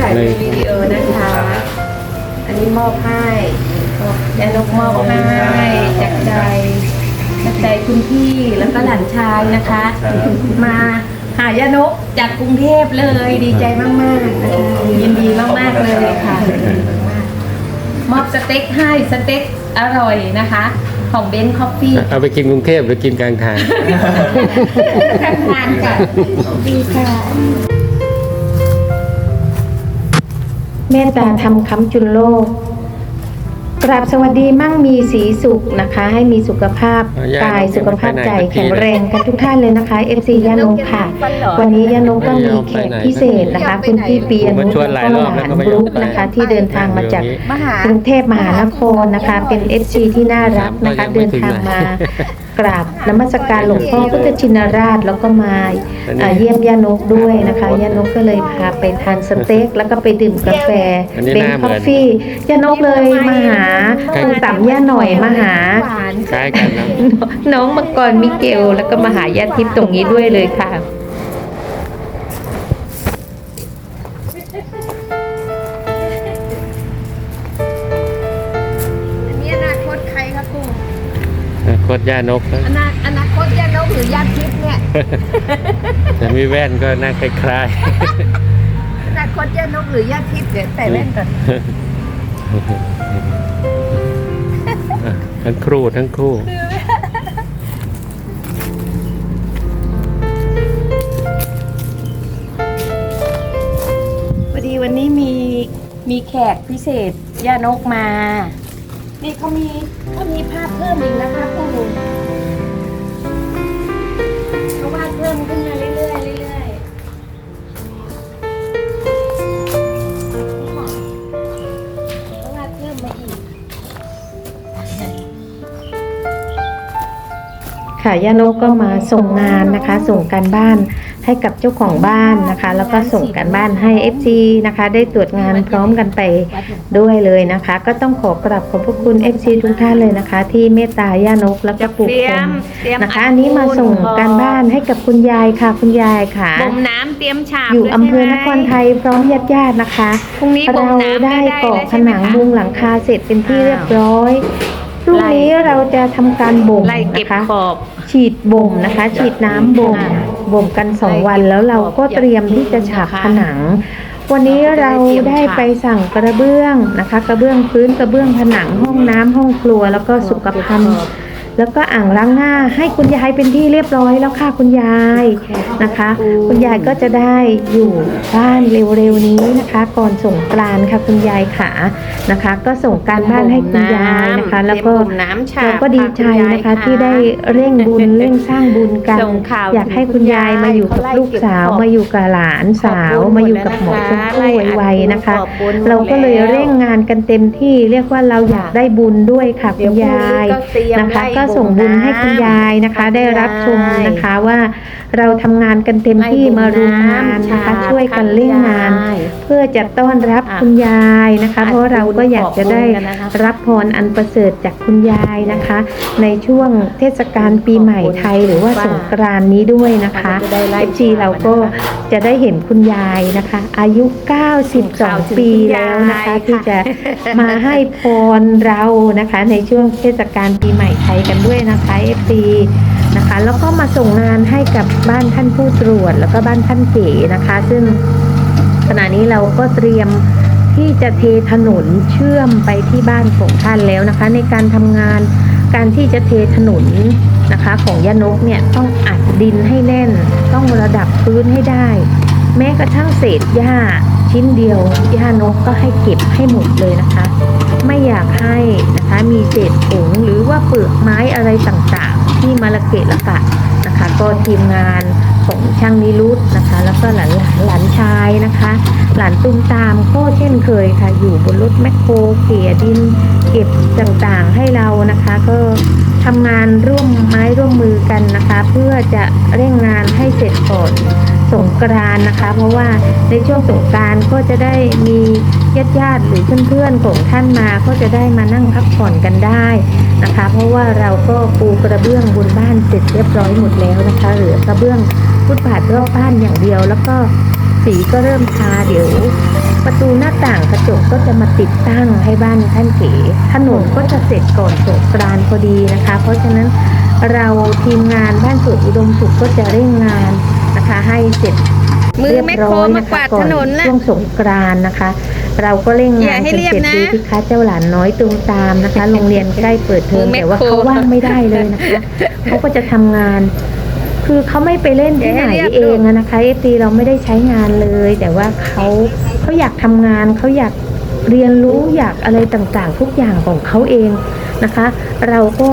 ถ่ายเป็นวิดีโอนะคะ อันนี้มอบให้ยานกมอบให้จากใจจากใจคุณพี่แล้วก็หลานชายนะคะ มาหายานกจากกรุงเทพเลยดีใจมากๆนะคะยินดีมากๆเลยค่ะ มอบสเต็กให้สเต็กอร่อยนะคะ ของเบนซ์คอฟฟี่เอาไปกินกรุงเทพหรือกินกลางทางทางทานค่ะดีค่ะ เมตตาธรรมคำจุนโลก กราบสวัสดีมั่งมีสีสุขนะคะ ให้มีสุขภาพเออย่ากายนกสุขภาพใจยังไม่ไปไหนแข็งแรงกันทุกท่านเลยนะคะ FC ยานงค่ะ วันนี้ยานงก็มีแขกพิเศษนะคะคุณพี่เปียผมมานุชวนหลายรอบแล้วก็ไม่บยอรุมกไปนะคะ ที่เดินทางมาจากมหากรุงเทพมหานครนะคะ เป็น FC ที่น่ารักนะคะครับก็เดิยังนไม่ถึงทางไหนมากราบนมัสการหลวงพ่อพุทธชินราชแล้วก็มาอันนี้เอ่อเยี่ยมยานกด้วยนะคะยานกก็เลยพาไปทานสเต็กแล้วก็ไปดื่มกาแฟอันนี้เป็นหน้าเหมืคออนฟฟี่ยานกเลยมาหาใกล้คุณต่ำย่าหน่อยมาหา หวานคล้ายกันนะน้องมังกรมิเกล แล้วก็มาหายาทิพย์ตรงนี้ด้วยเลยค่ะ อันนี้อนาคตใครครับครูโคตรย่านกนะอนาอนาคตยานกหรือยาทิพย์เนี่ย แต่มีแว่นก็น่าคล้ายอนาคตยานกหรือยาทิพย์เดี๋ยวใส่แว่นก่อนๆอะ ทั้งครูทั้งคู่พอดีวันนี้มีมีแขกพิเศษย่านกมา นี่เขามีเขามีภาพเพิ่มอีกนะคะคุณลุง ค่ะย่านกก็มาส่งงานนะคะ ส่งการบ้านให้กับเจ้าของบ้านนะคะ แล้วก็ส่งการบ้านให้ FC นะคะ ได้ตรวจงานพร้อมกันไปด้วยเลยนะคะ ก็ต้องขอกราบขอบพระคุณ FC ทุกท่านเลยนะคะ ที่เมตตาย่านกแล้วก็ปลูกเตรีคยมมเตรียมนะคะอันนี้มาส่งการบ้านให้กับคุณยายค่ะ คุณยายค่ะบ่มน้ำเตรียมฉาบอยู่แล้วอำเภอใช่นไหมครไทยพร้อมญาติญาติๆนะคะพรุ่งนี้บ่มเราน้ำได้ได้ก่อแล้วผใช่ไหมนังคะมุงหลังคาเสร็จเป็นที่อ้าวเรียบร้อย พรุ่งนี้เราจะทำการบ่มไล่เก็บนะคะขอบ ฉีดบ่มนะคะ ฉีดน้ำบ่มค่ะบ่มกันสองวันแล้วเราก็เตรียมที่จะฉาบผนัง วันนี้เราได้ไปสั่งกระเบื้องนะคะ กระเบื้องพื้นกระเบื้องผนังห้องน้ำห้องครัวแล้วก็สุขภัณฑ์ แล้วก็อ่างล้างหน้าให้คุณยายเป็นที่เรียบร้อยแล้วค่ะคุณยายนะคะ คุณยายก็จะได้อยู่บ้านเร็วๆนี้นะคะ ก่อนส่งกรานต์ค่ะคุณยายขานะคะ ก็ส่งการบ้านให้คุณยายนะคะ แล้วก็เตรียมบ่มน้ำฉาบเราก็ดีใจนะคะค่ะคุณยายค่ะที่ได้เร่งบุญเร่งสร้างบุญกันส่งข่าวอยากให้คุณยายมาอยู่กับลูกสาวมาอยู่กับหลานสาวมาอยู่กับหมอชมพู่ไวๆนะคะ เราก็เลยเร่งงานกันเต็มที่เรียกว่าเราอยากได้บุญด้วยค่ะคุณยายนะคะก็ส่งบุญให้คุณยายนะคะ ได้รับชมนะคะว่าเราทำงานกันเต็มที่มารุมงานนะคะช่วยกันเร่งงาน เพื่อจะต้อนรับคุณยายนะคะ เพราะเราก็อยากจะได้รับพรอันประเสริฐจากคุณยายนะคะ ในช่วงเทศกาลปีใหม่ไทยหรือว่าสงกรานต์นี้ด้วยนะคะเอฟซีเราก็จะได้เห็นคุณยายนะคะ อายุ 92 ปีแล้วนะคะที่จะมาให้พรเรานะคะ ในช่วงเทศกาลปีใหม่ไทยกันด้วยนะคะเอฟซีนะคะ แล้วก็มาส่งงานให้กับบ้านท่านผู้ตรวจ แล้วก็บ้านท่านเก๋นะคะ ซึ่งขณะนี้เราก็เตรียมที่จะเทถนนเชื่อมไปที่บ้านของท่านแล้วนะคะ ในการทำงานการที่จะเทถนนนะคะของยานกเนี่ยต้องอัดดินให้แน่น ต้องระดับพื้นให้ได้ แม้กระทั่งเศษหญ้าชิ้นเดียวหญ้านกก็ให้เก็บให้หมดเลยนะคะ ไม่อยากให้นะคะมีเศษผงหรือว่าเปลือกไม้อะไรต่างๆ ที่มาละเกะละกะนะคะ ก็ทีมงานของช่างนิรุตนะคะ แล้วก็หลานหลานหลานชายนะคะ หลานตุ้มตามก็เช่นเคยค่ะ อยู่บนรถแมคโครเขี่ยดินเก็บต่างๆให้เรานะคะ ก็ทำงานร่วมไม้ร่วมมือกันนะคะ เพื่อจะเร่งงานให้เสร็จก่อน สงกรานนะคะ เพราะว่าในช่วงสงกรารก็จะได้มีญาติญาติหรือเพื่อนๆของท่านมาก็จะได้มานั่งพักผ่อนกันได้นะคะ เพราะว่าเราก็ปูกระเบื้องบนบ้านเสร็จเรียบร้อยหมดแล้วนะคะเหลือกระเบื้องฟุตบาทรอบบ้านอย่างเดียว แล้วก็สีก็เริ่มทาเดี๋ยว ประตูหน้าต่างกระจกก็จะมาติดตั้งให้บ้านท่านเก๋ถนนก็จะเสร็จก่อนสงกรานพอดีนะคะ เพราะฉะนั้นเราทีมงานบ้านสวนอุดมสุขก็จะเร่งงาน นะคะให้เสร็จมือเรียบแม่โคร้อยมานะกคะวาดก่อถนนนละช่วงสงกรานต์นะคะ เราก็เร่งงานอย่าให้กันเรียบเสร็จนะดีที่คะเจ้าหลานน้อยตูมตามนะคะ โรงเรียนใกล้เปิดเทอมมือแม่แต่ว่าโคเขาว่างไม่ได้เลยนะคะเขาก็จะทำงาน คือเขาไม่ไปเล่นที่ไหนอย่าให้เรียบเองอะนะคะเอฟีเราไม่ได้ใช้งานเลย แต่ว่าเขาเขาอยากทำงานเขาอยากเรียนรู้อยากอะไรต่างๆ ทุกอย่างของเขาเองนะคะ เราก็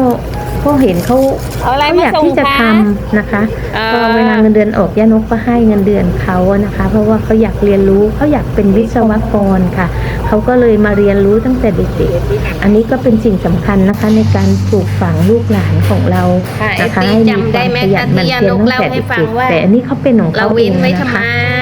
ก็เห็นเขาเอาอะไรเขามาอยากส่งที่จะคะทำนะคะอ่าก็เวลาเงินเดือนออกย่านกก็ให้เงินเดือนเขาอะนะคะ เพราะว่าเขาอยากเรียนรู้เขาอยากเป็นวิศวกรค่ะเขาก็เลยมาเรียนรู้ตั้งแต่เด็กๆอันนี้ก็เป็นสิ่งสำคัญนะคะในการปลูกฝังลูกหลานของเราค่ะนะคะไอ้ให้ที่มีจำคได้วามไหมขยัคะนหมั่นที่ยาเพียรนกตั้งเล่าแต่ให้ฟังเด็กว่าๆแต่อันนี้เขาเป็นของเราเขาเอเว้นงไว้นะทำไมคะนะ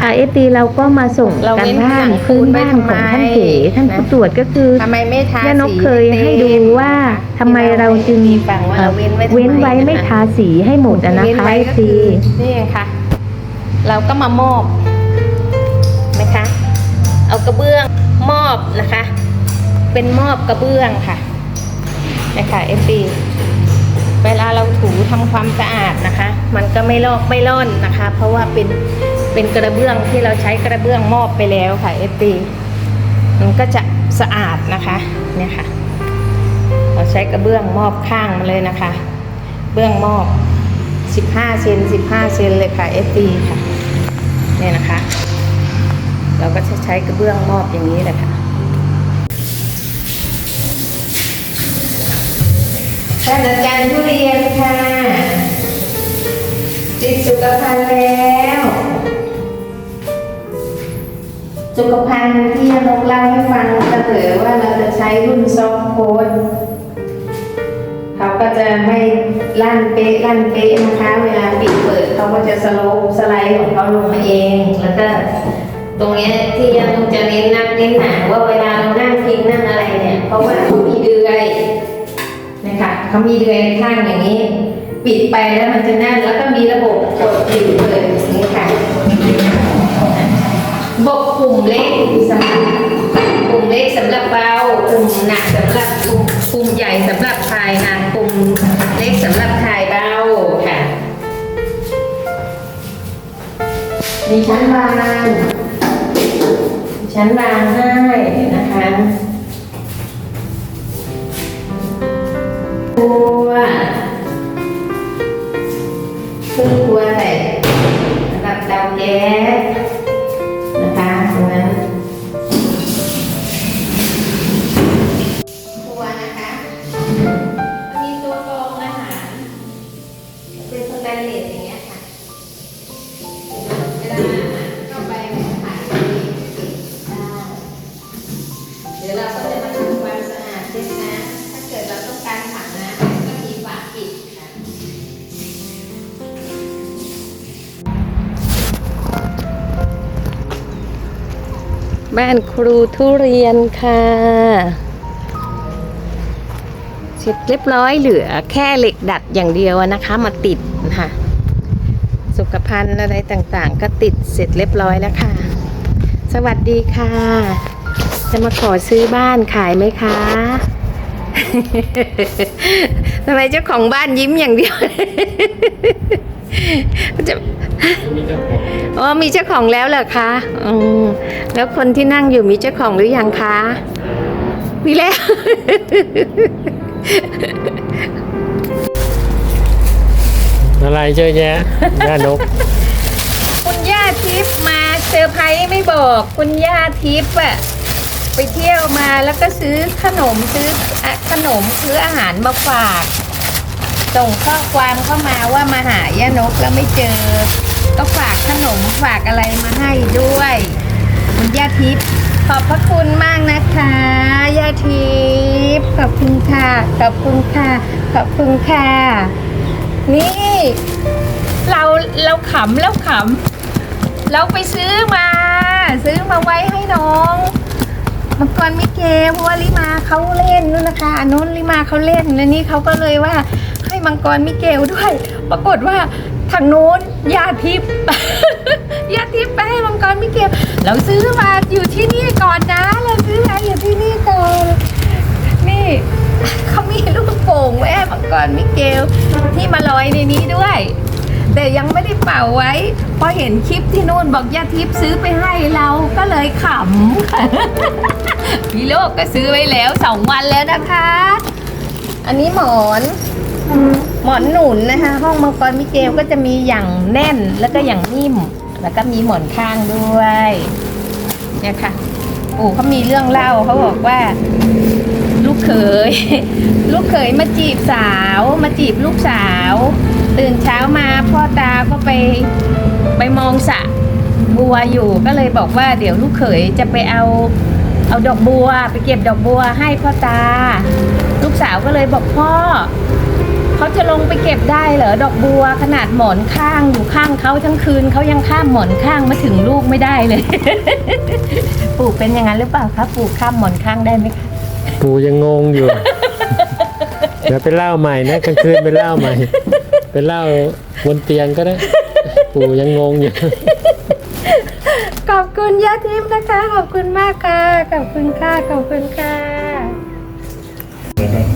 คะค่ะเอตีเราก็มาส่งเราการเว้นบ้านหลังพื้นไว้บ้านทำไมของท่านเก๋ท่านนะผู้ตรวจก็คือทำไมไม่ทาย่านกสีเคยให้ดูว่าทำไมเราจึงมีฟังว่าเราเว้นไว้ทำไมเว้นไว้ไม่ทาสีให้หมดอะนะเว้นคะไว้เอก็ตีคือนี่ไงค่ะ เราก็มามอบนะคะ เอากระเบื้องมอบนะคะ เป็นมอบกระเบื้องค่ะนะคะเอฟซีเวลาเราถูทำความสะอาดนะคะ มันก็ไม่ลอกไม่ล่อนนะคะ เพราะว่าเป็น เป็นกระเบื้องที่เราใช้กระเบื้องมอบไปแล้วค่ะเอฟซีมันก็จะสะอาดนะคะเนี่ยค่ะเราใช้กระเบื้องมอบข้างมาเลยนะคะ เบื้องมอบ 15เซน15เซนเลยค่ะ FD ค่ะเนี่ยนะคะ เราก็จะใช้กระเบื้องมอบอย่างนี้แหละค่ะท่านอาจารย์ทุเรียน สุขภัณฑ์ที่นกเล่าให้ฟังเสมอว่าเราจะใช้รุ่นซอฟโค้ดเขาก็จะไม่ลั่นเป๊ะลั่นเป๊ะนะคะ เวลาปิดเปิดเขาก็จะสโลปสไลด์ของเขาลงมาเอง แล้วก็ตรงนี้ที่ยังต้องจะเน้นนักเน้นหนาว่าเวลาเรานั่งพิงนั่งอะไรเนี่ย เพราะว่าเขามีเดือยนะคะเขามีเดือยข้างอย่างนี้ ปิดไปแล้วมันจะแน่นแล้วก็มีระบบกดปิดเปิดอย่างนี้ค่ะ ระบบปุ่มเล็กสำหรับปุ่มเล็กสำหรับเบาปุ่มหนักสำหรับปุ่มปุ่มใหญ่สำหรับถ่ายหนักปุ่มเล็กสำหรับถ่ายเบาค่ะมีชั้นวางมีชั้นวางให้นะคะครัว บ้านครูทุเรียนค่ะ เสร็จเรียบร้อยเหลือแค่เหล็กดัดอย่างเดียวอะนะคะ มาติดนะคะสุขภัณฑ์อะไรต่างๆ ก็ติดเสร็จเรียบร้อยแล้วค่ะ สวัสดีค่ะ จะมาขอซื้อบ้านขายไหมคะทำไมเจ้าของบ้านยิ้มอย่างเดียว จะอ๋อมีเจ้าของแล้วเหรอคะอืมแล้วคนที่นั่งอยู่มีเจ้าของหรือยังคะ มีแล้ว อะไรเยอะแยะย่านก คุณย่าทิพย์มาเซอร์ไพรส์ไม่บอก คุณย่าทิพย์อะไปเที่ยวมาแล้วก็ซื้อขนมซื้ออะขนมซื้ออาหารมาฝาก ส่งข้อความเข้ามาว่ามาหาย่านกแล้วไม่เจอ ก็ฝากขนมฝากอะไรมาให้ด้วย คุณย่าทิพย์ขอบพระคุณมากนะคะย่าทิพย์ขอบคุณค่ะ ขอบคุณค่ะ ขอบคุณค่ะ นี่ เราเราขำแล้วขำเราไปซื้อมา ซื้อมาไว้ให้น้องมังกรมิเกเพราะว่าลิมาเขาเล่นนู่นนะคะอันนู้นลิมาเขาเล่นแล้วนี่เขาก็เลยว่า มังกรมิเกลด้วย ปรากฏว่าทางโน้นญาทิพย์ญาทิพย์ไปให้มังกรมิเกลเราซื้อมาอยู่ที่นี่ก่อนนะเราซื้อมาอยู่ที่นี่ก่อนนี่เขามีลูกโป่งไว้ให้มังกรมิเกลที่มาลอยในนี้ด้วย แต่ยังไม่ได้เป่าไว้ พอเห็นคลิปที่นู่นบอกยาทิพย์ซื้อไปให้เราก็เลยขำพี่โลกก็ซื้อไว้แล้วสองวันแล้วนะคะ อันนี้หมอน หมอนหนุนนะคะ ห้องมังกรมิเกลก็จะมีอย่างแน่นแล้วก็อย่างนิ่ม แล้วก็มีหมอนข้างด้วยเนี่ยค่ะปู่เขามีเรื่องเล่าเขาบอกว่า ลูกเขย ลูกเขยมาจีบสาว มาจีบลูกสาว ตื่นเช้ามาพ่อตาก็ไปไปมองสระบัวอยู่ก็เลยบอกว่าเดี๋ยวลูกเขยจะไปเอาเอาดอกบัว ไปเก็บดอกบัวให้พ่อตา ลูกสาวก็เลยบอกพ่อ เขาจะลงไปเก็บได้เหรอดอกบัวขนาดหมอนข้างอยู่ข้างเขาทั้งคืนเขายังข้ามหมอนข้างมาถึงลูกไม่ได้เลยปู่เป็นอย่างนั้นหรือเปล่าคะปู่ข้ามหมอนข้างได้ไหมคะปู่ยังงงอยู่ เดี๋ยวไปเล่าใหม่นะกลางคืนไปเล่าใหม่ ไปเล่าบนเตียงก็ได้ ปู่ยังงงอยู่ ขอบคุณยาทิพย์นะคะ ขอบคุณมากค่ะ ขอบคุณค่ะ ขอบคุณค่ะ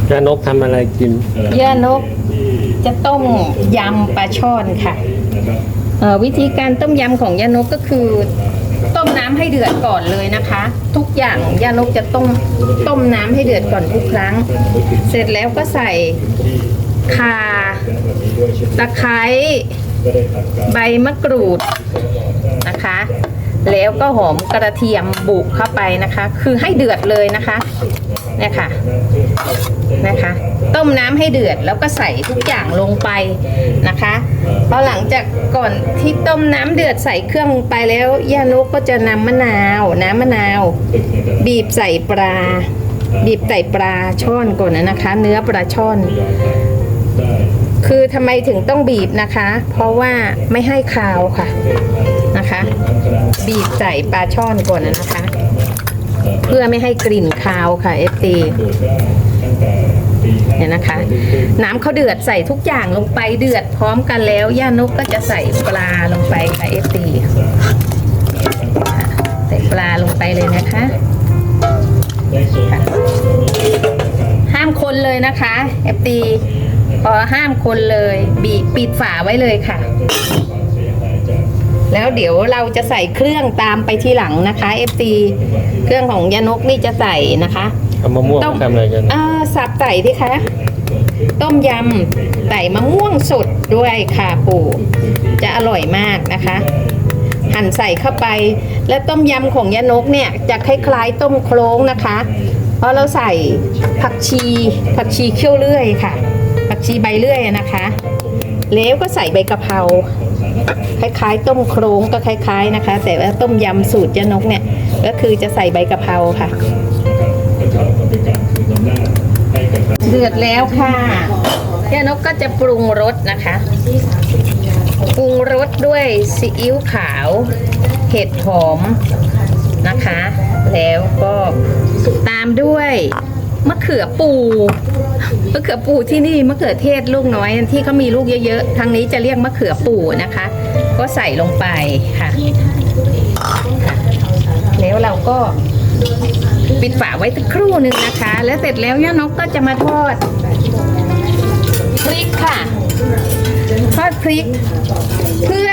แล้วนกทำอะไรกิน ย่านกจะต้มยำปลาช่อนค่ะเอ่อวิธีการต้มยำของย่านกก็คือ ต้มน้ำให้เดือดก่อนเลยนะคะ ทุกอย่างย่านกจะต้มต้มน้ำให้เดือดก่อนทุกครั้ง เสร็จแล้วก็ใส่ข่าตะไคร้ใบมะกรูดนะคะ แล้วก็หอมกระเทียมบุกเข้าไปนะคะ คือให้เดือดเลยนะคะเนี่ยค่ะนะคะ ต้มน้ำให้เดือดแล้วก็ใส่ทุกอย่างลงไปนะคะพอหลังจากก่อนที่ต้มน้ำเดือดใส่เครื่องลงไปแล้วย่านุกก็จะนำมะนาว น้ำมะนาว บีบใส่ปลาบีบใส่ปลาช่อนก่อนนะคะ เนื้อปลาช่อน คือทำไมถึงต้องบีบนะคะ เพราะว่าไม่ให้คาวค่ะนะคะ บีบใส่ปลาช่อนก่อนนะคะ เพื่อไม่ให้กลิ่นคาวค่ะเอฟตีเนี่ยนะคะ น้ำเขาเดือดใส่ทุกอย่างลงไปเดือดพร้อมกันแล้ว ย่านกก็จะใส่ปลาลงไปค่ะเอฟตีใส่ปลาลงไปเลยนะคะค่ะห้ามคนเลยนะคะเอฟตี พอห้ามคนเลยบีบปิดฝาไว้เลยค่ะ แล้วเดี๋ยวเราจะใส่เครื่องตามไปทีหลังนะคะ FT เครื่องของยานกนี่จะใส่นะคะเอามะม่วงต้มทำอะไรกัน อ่าสับใส่ดิคะ ต้มยำใส่มะม่วงสดด้วยค่ะปู่จะอร่อยมากนะคะ หั่นใส่เข้าไป และต้มยำของยานกเนี่ยจะคล้ายๆต้มโครงนะคะ เพราะเราใส่ผักชีผักชีเคี่ยวเลื่อยค่ะผัก ชีใบเลื่อยนะคะ แล้วก็ใส่ใบกะเพราคล้ายๆ ต้มโครงก็คล้าย ๆนะคะ แต่ว่าต้มยำสูตรยานกเนี่ย ก็คือจะใส่ใบกะเพราค่ะเดือดแล้วค่ะยานกก็จะปรุงรสนะคะ ปรุงรสด้วยซีอิ๊วขาว เห็ดหอมนะคะ แล้วก็ตามด้วยมะเขือปู มะเขือปูที่นี่มะเขือเทศลูกน้อยที่เขามีลูกเยอะๆ ทางนี้จะเรียกมะเขือปูนะคะ ก็ใส่ลงไปค่ะ แล้วเราก็ปิดฝาไว้สักครู่หนึ่งนะคะ แล้วเสร็จแล้วย่านกก็จะมาทอดพริกค่ะ ทอดพริก เพื่อ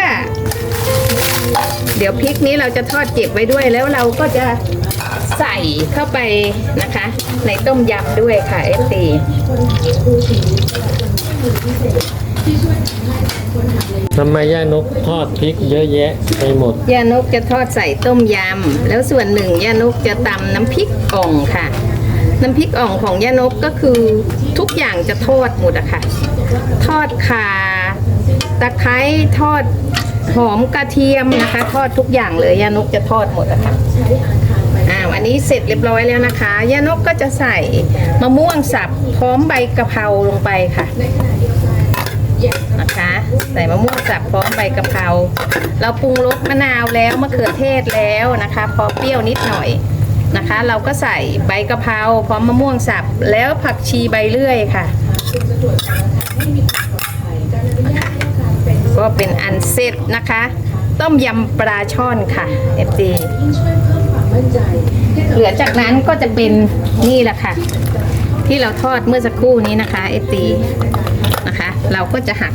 เดี๋ยวพริกนี้เราจะทอดเก็บไว้ด้วยแล้วเราก็จะ ใส่เข้าไปนะคะ ในต้มยำด้วยค่ะเอฟตีทำไมย่านกทอดพริกเยอะแยะไปหมด ย่านกจะทอดใส่ต้มยำ แล้วส่วนหนึ่งย่านกจะตำน้ำพริกอ่องค่ะ น้ำพริกอ่องของย่านกก็คือทุกอย่างจะทอดหมดอะค่ะ ทอดข่าตะไคร้ทอดหอมกระเทียมนะคะ ทอดทุกอย่างเลยย่านกจะทอดหมดอะค่ะ อันนี้เสร็จเรียบร้อยแล้วนะคะย่านกก็จะใส่มะม่วงสับพร้อมใบกะเพราลงไปค่ะนะคะ ใส่มะม่วงสับพร้อมใบกะเพราเราปรุงรสมะนาวแล้วมะเขือเทศแล้วนะคะ พอเปรี้ยวนิดหน่อยนะคะ เราก็ใส่ใบกะเพราพร้อมมะม่วงสับแล้วผักชีใบเลื่อยค่ะก็เป็นอันเสร็จนะคะ ต้มยำปลาช่อนค่ะ FG เหลือจากนั้นก็จะเป็นนี่แหละค่ะ ที่เราทอดเมื่อสักครู่นี้นะคะ FG นะคะ เราก็จะหัก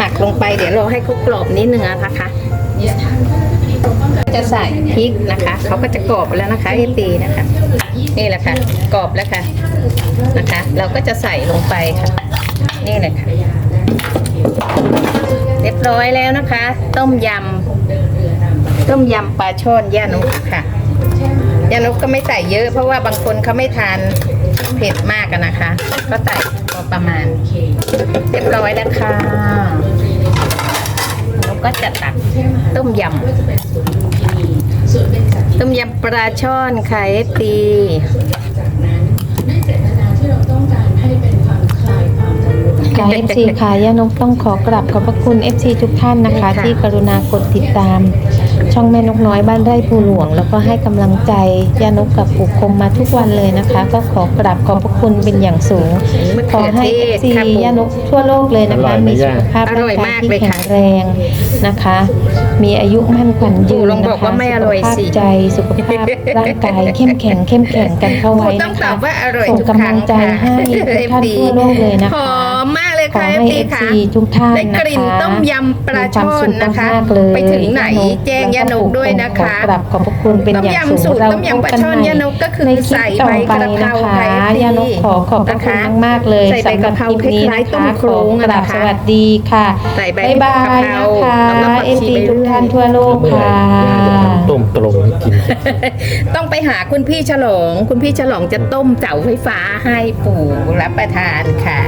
หักลงไปเดี๋ยวเราให้เขากรอบนิดนึงนะคะจะใส่พริกนะคะเขาก็จะกรอบแล้วนะคะเอตีนะคะ นี่แหละค่ะกรอบแล้วค่ะนะคะ เราก็จะใส่ลงไปค่ะ นี่เลยค่ะ เรียบร้อยแล้วนะคะ ต้มยำ ต้มยำปลาช่อนย่านุกค่ะย่านุกก็ไม่ใส่เยอะ เพราะว่าบางคนเขาไม่ทานเผ็ดมากอะนะคะ ก็ใส่พอประมาณเรียบร้อยแล้วค่ะแล้วก็จะตักต้มยำต้มยำปลาช่อนไข่ตีค่ะ FC ค่ะย่านกต้องขอกราบขอบพระคุณ FC ทุกท่านนะคะ ที่กรุณากดติดตาม ช่องแม่นกน้อยบ้านไร่ภูหลวง แล้วก็ให้กำลังใจย่านกกับปู่คมมาทุกวันเลยนะคะ ก็ขอกราบขอบพระคุณเป็นอย่างสูงมะขอเขือให้เทศ FC ครับผมย่านกทั่วโลกเลยนะคะอร่อยไหมมีสุขภาพอร่อยมากที่เลยแข็ค่ะงแรงนะคะ มีอายุมั่นขวัญยืปู่นลองนะบอกคะว่าไม่อร่อยสิสุขภาพใจสุขภาพร่างกายเข้มแข็งเข้มแข็งกันเข้าไว้ต้อนะงตคะอบว่าอร่อยส่งทุกกำคลัรั้งงใจค่ะให้ทุกท่าน FD ทั่วโลกเลยนะหคะอมมากเลย ขอค่ะให้ FD ค่ะ FC ทุกท่านได้นะกลิ่นคะต้มยำปลาช่อนนะคะมีวามสุขมากๆเลยไปถึงไหนแจ้งย่านกด้วยนะคะขอกราบขอบพระคุณเป็นอย่างสูงต้มยำสูตรเราต้มยำปลาช่อนพบย่านกก็คือในคลิใส่ปต่อใบไปกระเพนะราคะไทยย่านกขอขอบพระนะคุคะณมากๆเลยใส่ใบสำหรับกะเพราคลิปนี้คล้ายนะๆต้คะมโคขรองอะกราบนะคะสวัสดีค่ะใส่ใบบ๊ายบายกะเพรานะคะแล้วก็ผักเอฟชีซีไปทุกเรื่อยท่านทั่วโลกเมื่อไหร่ค่ะย่าจะทำต้มตรงให้กินต้องไปหาคุณพี่ฉลอง คุณพี่ฉลองจะต้มเจ๋าไฟฟ้าให้ปู่รับประทานค่ะ